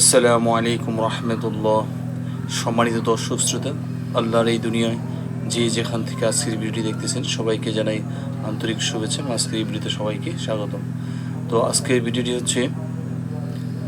আসসালামু আলাইকুম রহমতুল্লাহ। সম্মানিত দর্শক, শ্রোতা, আল্লাহর এই দুনিয়ায় যে যেখান থেকে আজকের ভিডিওটি দেখতেছেন, সবাইকে জানাই আন্তরিক শুভেচ্ছা আজকের এই ভিডিওতে সবাইকে স্বাগতম। তো আজকের ভিডিওটি হচ্ছে,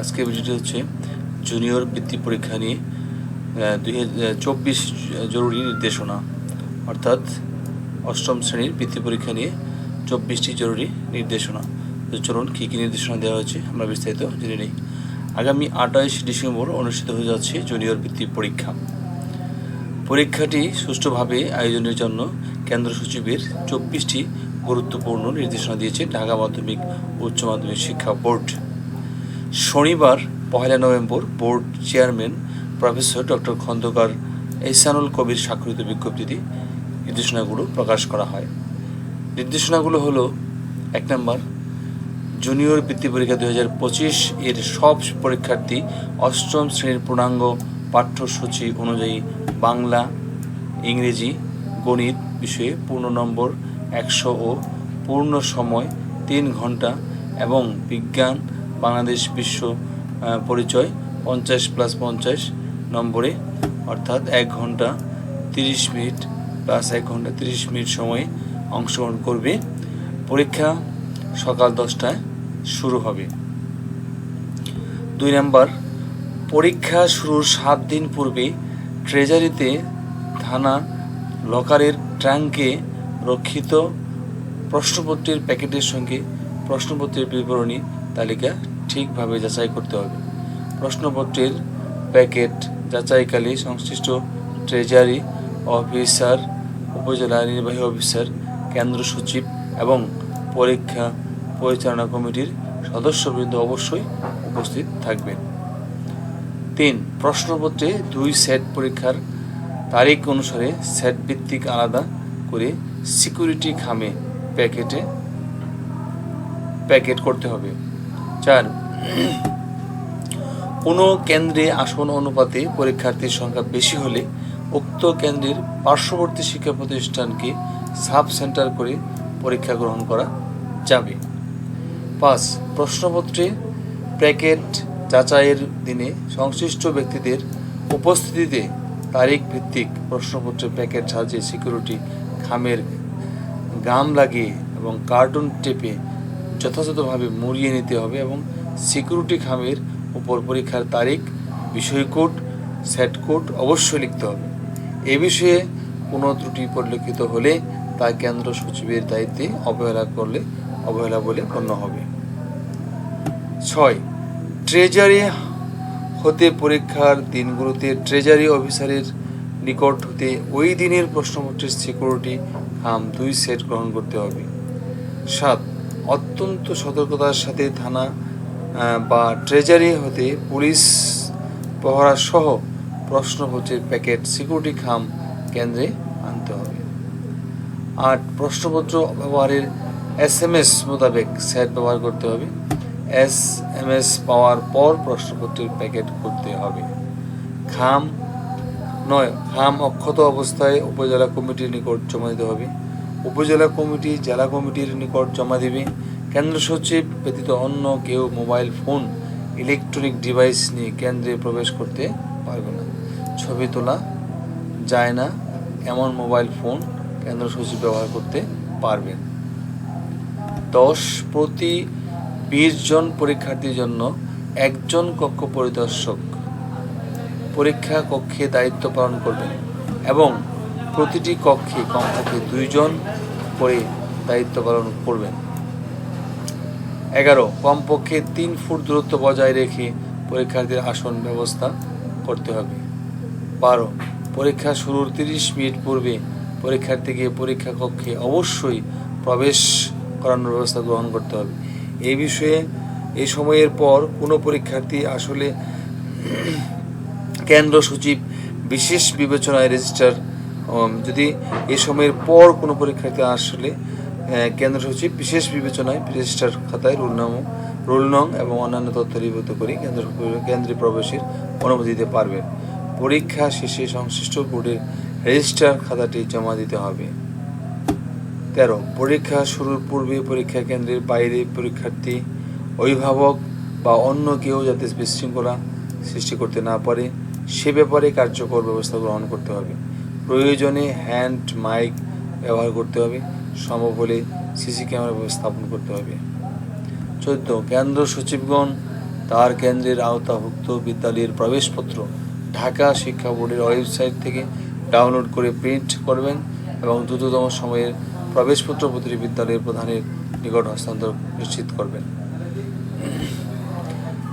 আজকের ভিডিওটি হচ্ছে জুনিয়র বৃত্তি পরীক্ষা নিয়ে দুই চব্বিশ জরুরি নির্দেশনা, অর্থাৎ অষ্টম শ্রেণির বৃত্তি পরীক্ষা নিয়ে চব্বিশটি জরুরি নির্দেশনা। তো চলুন কী কী নির্দেশনা দেওয়া হয়েছে, আমরা বিস্তারিত জেনে নিই। আগামী আঠাইশ ডিসেম্বর অনুষ্ঠিত হয়ে যাচ্ছে জুনিয়র বৃত্তি পরীক্ষা। পরীক্ষাটি সুষ্ঠুভাবে আয়োজনের জন্য কেন্দ্র সচিবের চব্বিশটি গুরুত্বপূর্ণ নির্দেশনা দিয়েছে ঢাকা মাধ্যমিক উচ্চ মাধ্যমিক শিক্ষা বোর্ড। শনিবার, পহেলা November board chairman professor doctor Khandaker Ehsanul Kabir স্বাক্ষরিত বিজ্ঞপ্তিতে নির্দেশনাগুলো প্রকাশ করা হয়। নির্দেশনাগুলো হলো, এক নম্বর জুনিয়র বৃত্তি পরীক্ষা দুই হাজার পঁচিশ এর সব পরীক্ষার্থী অষ্টম শ্রেণির পূর্ণাঙ্গ পাঠ্যসূচি অনুযায়ী বাংলা, ইংরেজি, গণিত বিষয়ে পূর্ণ নম্বর একশো ও পূর্ণ সময় তিন ঘণ্টা এবং বিজ্ঞান, বাংলাদেশ বিশ্ব পরিচয় পঞ্চাশ প্লাস পঞ্চাশ নম্বরে, অর্থাৎ এক ঘণ্টা তিরিশ মিনিট প্লাস এক ঘণ্টা তিরিশ মিনিট সময়ে অংশগ্রহণ করবে। পরীক্ষা সকাল দশটায় শুরু হবে। দুই নম্বর, পরীক্ষা শুরুর সাত দিন পূর্বে ট্রেজারিতে থানা লকারের ট্রাঙ্কে রক্ষিত প্রশ্নপত্রের প্যাকেটের সঙ্গে প্রশ্নপত্রের বিবরণী তালিকা ঠিকভাবে যাচাই করতে হবে। প্রশ্নপত্রের প্যাকেট যাচাইকালে সংশ্লিষ্ট ট্রেজারি অফিসার, উপজেলা নির্বাহী অফিসার, কেন্দ্র সচিব এবং পরীক্ষা পরিচালনা কমিটির সদস্যবৃন্দ অবশ্যই উপস্থিত থাকবেন। তিন, প্রশ্নপত্রে দুই সেট পরীক্ষার তারিখ অনুসারে সেট ভিত্তিক আলাদা করে সিকিউরিটি খামে প্যাকেটে প্যাকেট করতে হবে। চার, কোনো কেন্দ্রে আসন অনুপাতে পরীক্ষার্থীর সংখ্যা বেশি হলে উক্ত কেন্দ্রের পার্শ্ববর্তী শিক্ষা প্রতিষ্ঠানকে সাব সেন্টার করে পরীক্ষা গ্রহণ করা যাবে। পাঁচ প্রশ্নপত্রে প্যাকেট যাচাইয়ের দিনে সংশ্লিষ্ট ব্যক্তিদের উপস্থিতিতে তারিখ ভিত্তিক প্রশ্নপত্রের প্যাকেট সাজিয়ে সিকিউরিটি খামের গাম লাগিয়ে এবং কার্টুন টেপে যথাযথভাবে মুড়িয়ে নিতে হবে এবং সিকিউরিটি খামের উপর পরীক্ষার তারিখ, বিষয় কোড, সেট কোড অবশ্যই লিখতে হবে। এ বিষয়ে কোনো ত্রুটি পরিলক্ষিত হলে তা কেন্দ্র সচিবের দায়িত্বে অবহেলা করলে অবহেলা বলে গণ্য হবে। ছয়। ট্রেজারি হতে পরীক্ষার দিনগুলোতে ট্রেজারি অফিসারের নিকট হতে ওই দিনের প্রশ্নপত্রের সিকিউরিটি খাম দুই সেট গ্রহণ করতে হবে। সাত, অত্যন্ত সতর্কতার সাথে থানা বা ট্রেজারি হতে পুলিশ পহরা সহ প্রশ্নপত্রের প্যাকেট সিকিউরিটি খাম কেন্দ্রে আনতে হবে। আট, প্রশ্নপত্র ব্যবহারের এস এম এস মোতাবেক সেট ব্যবহার করতে হবে। এস এম এস পাওয়ার পর প্রশ্নপত্রের প্যাকেট করতে হবে। খাম নয়, খাম অক্ষত অবস্থায় উপজেলা কমিটির নিকট জমা দিতে হবে। উপজেলা কমিটি, জেলা কমিটির নিকট জমা দেবে। কেন্দ্র সচিব ব্যতীত অন্য কেউ মোবাইল ফোন, ইলেকট্রনিক ডিভাইস নিয়ে কেন্দ্রে প্রবেশ করতে পারবে না। ছবি তোলা যায় না। এমন মোবাইল ফোন কেন্দ্র সচিব ব্যবহার করতে পারবেন। দশ, প্রতি বিশ জন পরীক্ষার্থীর জন্য একজন কক্ষ পরিদর্শক পরীক্ষা কক্ষে দায়িত্ব পালন করবেন এবং প্রতিটি কক্ষে কমপক্ষে দুইজন করে দায়িত্ব পালন করবেন। এগারো, কমপক্ষে তিন ফুট দূরত্ব বজায় রেখে পরীক্ষার্থীর আসন ব্যবস্থা করতে হবে। বারো, পরীক্ষা শুরুর তিরিশ মিনিট পূর্বে পরীক্ষার্থীকে পরীক্ষা কক্ষে অবশ্যই প্রবেশ করানোর ব্যবস্থা গ্রহণ করতে হবে। এই বিষয়ে এই সময়ের পর কোনো পরীক্ষার্থী আসলে কেন্দ্র সচিব বিশেষ বিবেচনায় রেজিস্টার যদি এই সময়ের পর কোনো পরীক্ষার্থী আসলে কেন্দ্র সচিব বিশেষ বিবেচনায় রেজিস্টার খাতায় রোল নাম, রোল নং এবং অন্যান্য তথ্য লিপিবদ্ধ করে কেন্দ্র কেন্দ্রে প্রবেশের অনুমতি দিতে পারবেন। পরীক্ষা শেষে সংশ্লিষ্ট বোর্ডের রেজিস্টার খাতাটি জমা দিতে হবে। তেরো পরীক্ষা শুরুর পূর্বে পরীক্ষা কেন্দ্রের বাইরে পরীক্ষার্থী, অভিভাবক বা অন্য কেউ যাতে বিশৃঙ্খলা সৃষ্টি করতে না পারে, সে ব্যাপারে কার্যকর ব্যবস্থা গ্রহণ করতে হবে। প্রয়োজনে হ্যান্ড, মাইক ব্যবহার করতে হবে। সম্ভব হলে সিসি ক্যামেরা স্থাপন করতে হবে। চোদ্দ, কেন্দ্র সচিবগণ তার কেন্দ্রের আওতাভুক্ত বিদ্যালয়ের প্রবেশপত্র ঢাকা শিক্ষা বোর্ডের ওয়েবসাইট থেকে ডাউনলোড করে প্রিন্ট করবেন এবং দ্রুততম সময়ে প্রবেশপত্র প্রতিটি বিদ্যালয়ের প্রধানের নিকট হস্তান্তর নিশ্চিত করবেন।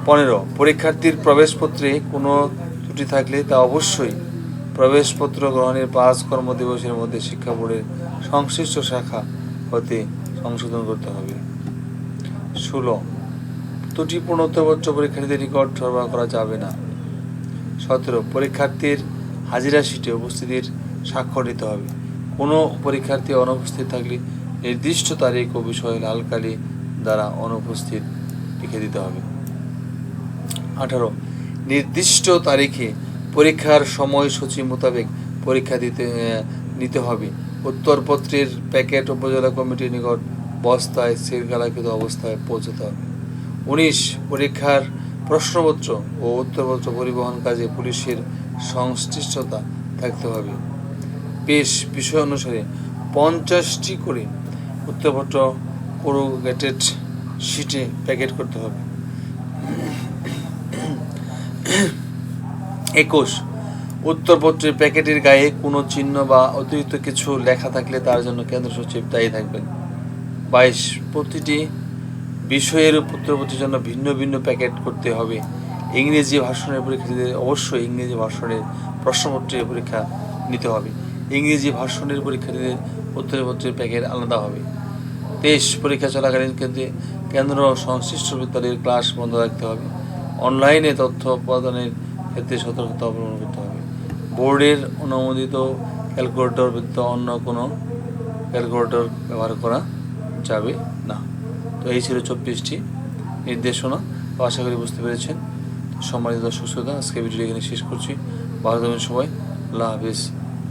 পনেরো, পরীক্ষার্থীর প্রবেশপত্রে কোনো ত্রুটি থাকলে তা অবশ্যই প্রবেশপত্র গ্রহণের পাঁচ কর্মদিবসের মধ্যে শিক্ষা বোর্ডের সংশ্লিষ্ট শাখা হতে সংশোধন করতে হবে। ষোলো, ত্রুটিপূর্ণ উত্তরপত্র পরীক্ষার্থীদের নিকট সরবরাহ করা যাবে না। সতেরো, পরীক্ষার্থীর হাজিরা শিটে উপস্থিতির স্বাক্ষর নিতে হবে। কোনো পরীক্ষার্থী অনুপস্থিত থাকলে নির্দিষ্ট তারিখ ও বিষয়ে লাল কালি দ্বারা অনুপস্থিত লিখে দিতে হবে। আঠারো, নির্দিষ্ট তারিখে পরীক্ষার সময়সূচি মোতাবেক পরীক্ষা দিতে নিতে হবে। উত্তরপত্রের প্যাকেট উপজেলা কমিটির নিকট বস্তায় শৃঙ্খলাকৃত অবস্থায় পৌঁছতে হবে। উনিশ, পরীক্ষার প্রশ্নপত্র ও উত্তরপত্র পরিবহন কাজে পুলিশের সংশ্লিষ্টতা থাকতে হবে। বেশ বিষয় অনুসারে পঞ্চাশটি করে উত্তরপত্র কোরুগেটেড শিটে প্যাকেট করতে হবে। একুশ, উত্তরপত্রের প্যাকেটের গায়ে কোনো চিহ্ন বা অতিরিক্ত কিছু লেখা থাকলে তার জন্য কেন্দ্র সচিব দায়ী থাকবেন। বাইশ, প্রতিটি বিষয়ের উত্তরপত্রের জন্য ভিন্ন ভিন্ন প্যাকেট করতে হবে। ইংরেজি ভাষণের পরীক্ষার্থীদের অবশ্যই ইংরেজি ভাষণের প্রশ্নপত্রের পরীক্ষা নিতে হবে। ইংরেজি ভাষণের পরীক্ষার্থীদের উত্তরপত্রের প্যাকেট আলাদা হবে। তেইশ পরীক্ষা চলাকালীন কেন্দ্রে কেন্দ্র সংশ্লিষ্ট বিদ্যালয়ের ক্লাস বন্ধ রাখতে হবে। অনলাইনে তথ্য প্রদানের ক্ষেত্রে সতর্কতা অবলম্বন করতে হবে। বোর্ডের অনুমোদিত ক্যালকুলেটর ব্যতীত অন্য কোনো ক্যালকুলেটর ব্যবহার করা যাবে না। তো এই ছিল চব্বিশটি নির্দেশনা। আশা করি বুঝতে পেরেছেন। সম্মানিত দর্শক শ্রোতা আজকে ভিডিও এখানে শেষ করছি। ভালো থাকবেন সবাই। আল্লাহ হাফিজ।